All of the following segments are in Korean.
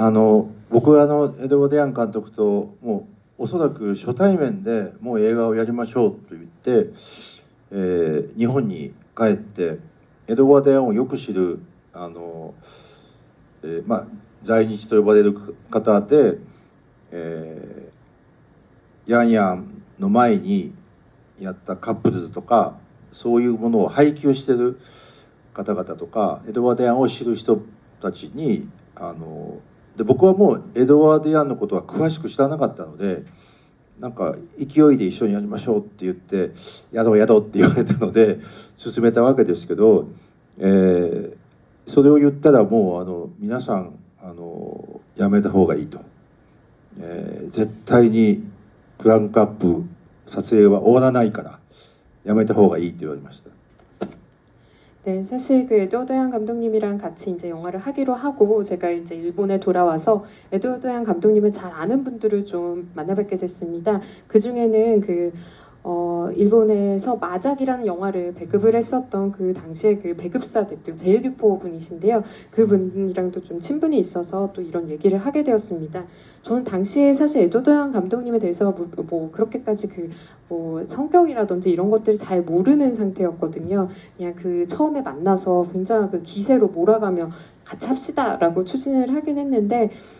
あの僕はあのエドワード・ヤン監督ともうおそらく初対面でもう映画をやりましょうと言って、えー日本に帰ってエドワード・ヤンをよく知るあの、えーまあ、在日と呼ばれる方で、えーヤンヤンの前にやったカップルズとかそういうものを配給してる方々とかエドワード・ヤンを知る人たちにあので僕はもうエドワード・ヤンのことは詳しく知らなかったのでなんか勢いで一緒にやりましょうって言って「やろうやろう」って言われたので進めたわけですけど、えーそれを言ったらもうあの皆さんあのやめた方がいいと、えー絶対にクランクアップ撮影は終わらないからやめた方がいいって言われました。 네, 사실 그 에드워드 양 감독님이랑 같이 이제 영화를 하기로 하고 제가 이제 일본에 돌아와서 에드워드 양 감독님을 잘 아는 분들을 좀 만나뵙게 됐습니다. 그 중에는 그 어, 일본에서 마작이라는 영화를 배급을 했었던 그 당시에 그 배급사 대표 제일규포 분이신데요. 그분이랑도 좀 친분이 있어서 또 이런 얘기를 하게 되었습니다. 저는 당시에 사실 에드워드 양 감독님에 대해서 뭐, 뭐 그렇게까지 그 뭐 성격이라든지 이런 것들을 잘 모르는 상태였거든요. 그냥 그 처음에 만나서 굉장히 그 기세로 몰아가며 같이 합시다라고 추진을 하긴 했는데 어,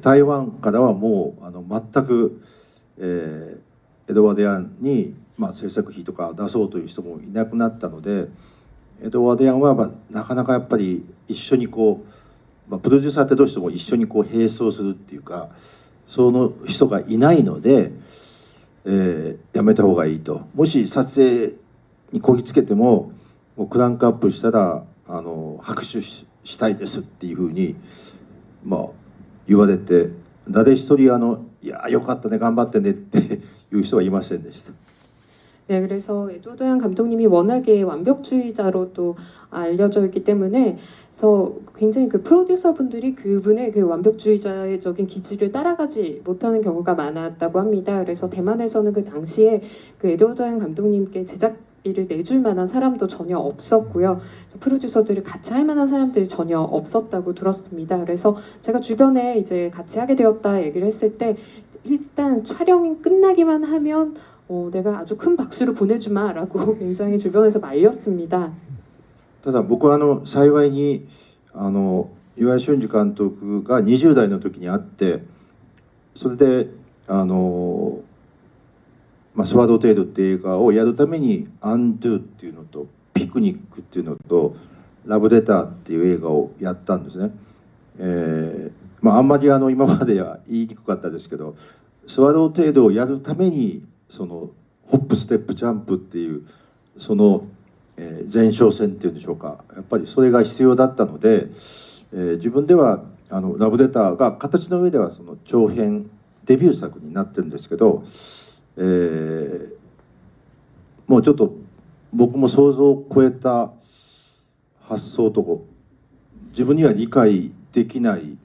台湾からはもうあの全く、えーエドワード・ヤンに、まあ、制作費とか出そうという人もいなくなったのでエドワード・ヤンは、まあ、なかなかやっぱり一緒にこう、まあ、プロデューサーってどうしても一緒にこう並走するっていうか。その人がいないので、えーやめた方がいいともし撮影にこぎつけてももうクランクアップしたらあの拍手したいですっていうふうに、まあ、言われて誰一人あの「いやよかったね頑張ってね」っていう人はいませんでした。 네, 그래서 에드워드 양 감독님이 워낙에 완벽주의자로 또 알려져 있기 때문에 그래서 굉장히 그 프로듀서 분들이 그분의 그 완벽주의자적인 기질을 따라가지 못하는 경우가 많았다고 합니다. 그래서 대만에서는 그 당시에 그 에드워드 양 감독님께 제작 비를 내줄 만한 사람도 전혀 없었고요. 그래서 프로듀서들을 같이 할 만한 사람들이 전혀 없었다고 들었습니다. 그래서 제가 주변에 이제 같이 하게 되었다 얘기를 했을 때 일단 촬영이 끝나기만 하면 어, 내가 아주 큰 박수를 보내주마라고 굉장히 주변에서 말렸습니다. ただ僕はあの幸いにあの岩井俊二監督が20代の時に会ってそれであの、 まあ、スワード・テイルっていう映画をやるために「アンドゥ」っていうのと「ピクニック」っていうのと「ラブレター」っていう映画をやったんですね。えーまあ、あんまりあの今までは言いにくかったですけどスワローテイルをやるためにそのホップステップジャンプっていうその前哨戦っていうんでしょうかやっぱりそれが必要だったので、えー自分ではあのラブレターが形の上ではその長編デビュー作になってるんですけど、えーもうちょっと僕も想像を超えた発想と自分には理解できない、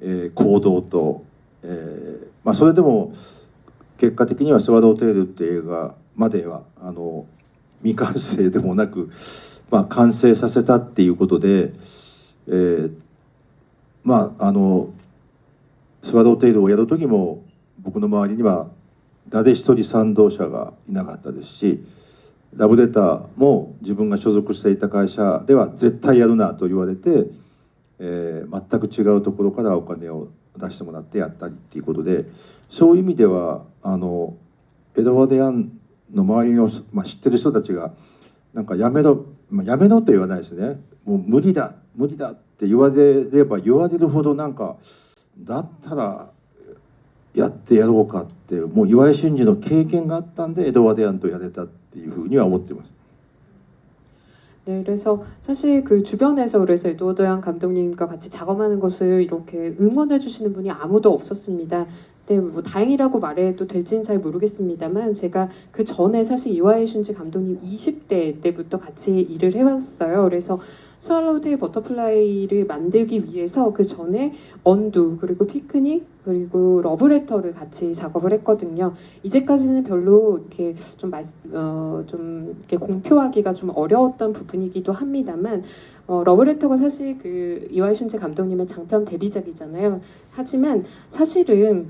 えー行動と、えーまあ、それでも結果的には「スワローテール」って映画まではあの未完成でもなく、まあ、完成させたっていうことで、えーまああのスワローテイルをやる時も僕の周りには誰一人賛同者がいなかったですしラブレターも自分が所属していた会社では絶対やるなと言われて、えー全く違うところからお金を出してもらってやったりっていうことでそういう意味ではあのエドワード・ヤンの周りの、まあ、知ってる人たちがなんかやめろ、まあ、やめろと言わないですね。もう無理だ無理だって言われれば言われるほどなんかだったらやってやろうかって もう岩井俊二の経験があったんでエドワード・ヤンとやれたっていうふうには思ってます。 네, 그래서 사실 그 주변에서 그래서 에드워드 양 감독님과 같이 작업하는 것을 이렇게 응원해 주시는 분이 아무도 없었습니다. 네, 뭐 다행이라고 말해도 될지는 잘 모르겠습니다만 제가 그 전에 사실 이와이 슌지 감독님 20대 때부터 같이 일을 해왔어요. 그래서 스왈로우테일 버터플라이를 만들기 위해서 그 전에 언두 그리고 피크닉 그리고 러브레터를 같이 작업을 했거든요. 이제까지는 별로 이렇게 좀, 말, 어, 좀 이렇게 공표하기가 좀 어려웠던 부분이기도 합니다만 어, 러브레터가 사실 그 이와이 슌지 감독님의 장편 데뷔작이잖아요. 하지만 사실은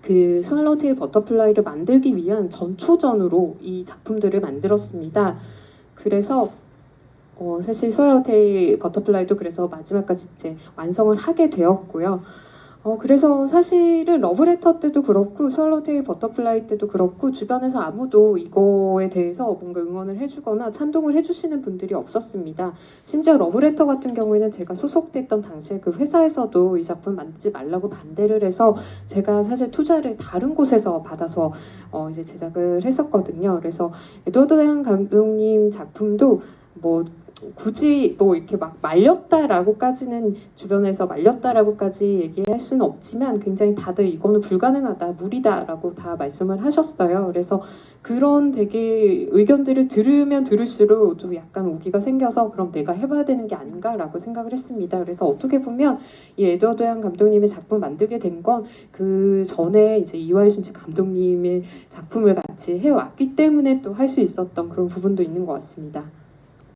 그 스왈로우테일 버터플라이를 만들기 위한 전초전으로 이 작품들을 만들었습니다. 그래서 어, 사실 스왈로우테일 버터플라이도 그래서 마지막까지 이제 완성을 하게 되었고요. 어, 그래서 사실은 러브레터 때도 그렇고 스왈로우테일 버터플라이 때도 그렇고 주변에서 아무도 이거에 대해서 뭔가 응원을 해주거나 찬동을 해주시는 분들이 없었습니다. 심지어 러브레터 같은 경우에는 제가 소속됐던 당시에 그 회사에서도 이 작품 만들지 말라고 반대를 해서 제가 사실 투자를 다른 곳에서 받아서 어, 이제 제작을 했었거든요. 그래서 에드워드 양 감독님 작품도 뭐 굳이 뭐 이렇게 막 말렸다라고까지는 주변에서 말렸다라고까지 얘기할 수는 없지만 굉장히 다들 이거는 불가능하다 무리다라고 다 말씀을 하셨어요. 그래서 그런 되게 의견들을 들으면 들을수록 좀 약간 오기가 생겨서 그럼 내가 해봐야 되는 게 아닌가라고 생각을 했습니다. 그래서 어떻게 보면 이 에드워드 양 감독님의 작품 만들게 된 건 그 전에 이제 순치 감독님의 작품을 같이 해왔기 때문에 또 할 수 있었던 그런 부분도 있는 것 같습니다.